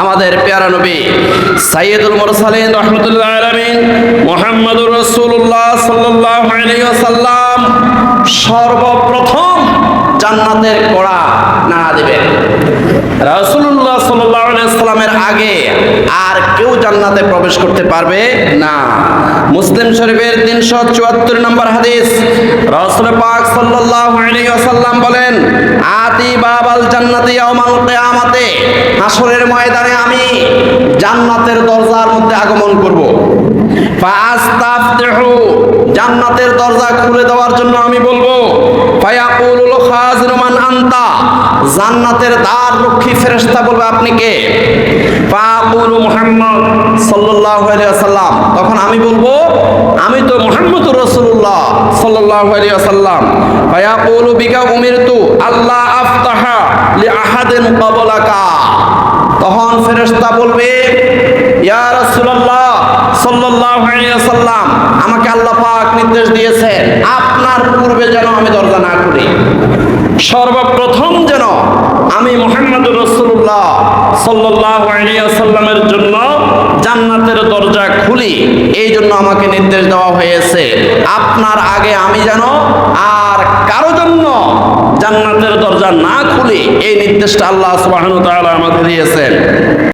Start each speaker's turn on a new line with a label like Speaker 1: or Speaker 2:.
Speaker 1: আমাদের পেয়ারা নবী সাইয়দুল মুরসালিন রহমতুল্লাহ আলামিন মুহাম্মদুর রাসূলুল্লাহ সাল্লাল্লাহু আলাইহি সর্বপ্রথম জান্নাতের কড়া নাড়া দিবেন। আলাইহি সাল্লামের আগে আর কেউ জান্নাতে প্রবেশ করতে পারবে না। মুসলিম শরীফের 374 নম্বর হাদিস রাসূল পাক সাল্লাল্লাহু আলাইহি ওয়াসাল্লাম বলেন, আতি বাবাল জান্নাতি ইয়াউমাল কিয়ামাতে। হাসরের ময়দানে আমি জান্নাতের দরজার মধ্যে আগমন করব। ফাস্তাফতিহু জান্নাতের দরজা খুলে দেওয়ার জন্য আমি বলব, ফায়াকুলুল জান্নাতের দ্বার রক্ষী ফেরেশতা বলবে, আপনি কে? ফাকুলু মুহাম্মদ সাল্লাল্লাহু আলাইহি ওয়াসাল্লাম। তখন আমি বলব, আমি তো মুহাম্মদুর রাসূলুল্লাহ সাল্লাল্লাহু আলাইহি ওয়াসাল্লাম। ফায়াকুলু বিকা উমিরতু আল্লাহ আফতাহা লি আহাদিন ক্বাবলাকা। তখন ফেরেশতা বলবে, ইয়া রাসূলুল্লাহ সাল্লাল্লাহু আলাইহি ওয়াসাল্লাম, আমাকে আল্লাহ পাক নির্দেশ দিয়েছেন আপনার পূর্বে যেন আমি দরজা না খুলি। সর্বপ্রথম যেন আমি মোহাম্মদুর রসুল্লাহ আলাইহি জন্য জান্নাতের দরজা খুলি, এই জন্য আমাকে নির্দেশ দেওয়া হয়েছে। আপনার আগে আমি যেন আর কারও জন্য জান্নাতের দরজা না খুলি, এই নির্দেশটা আল্লাহ তাআলা আমাকে দিয়েছেন।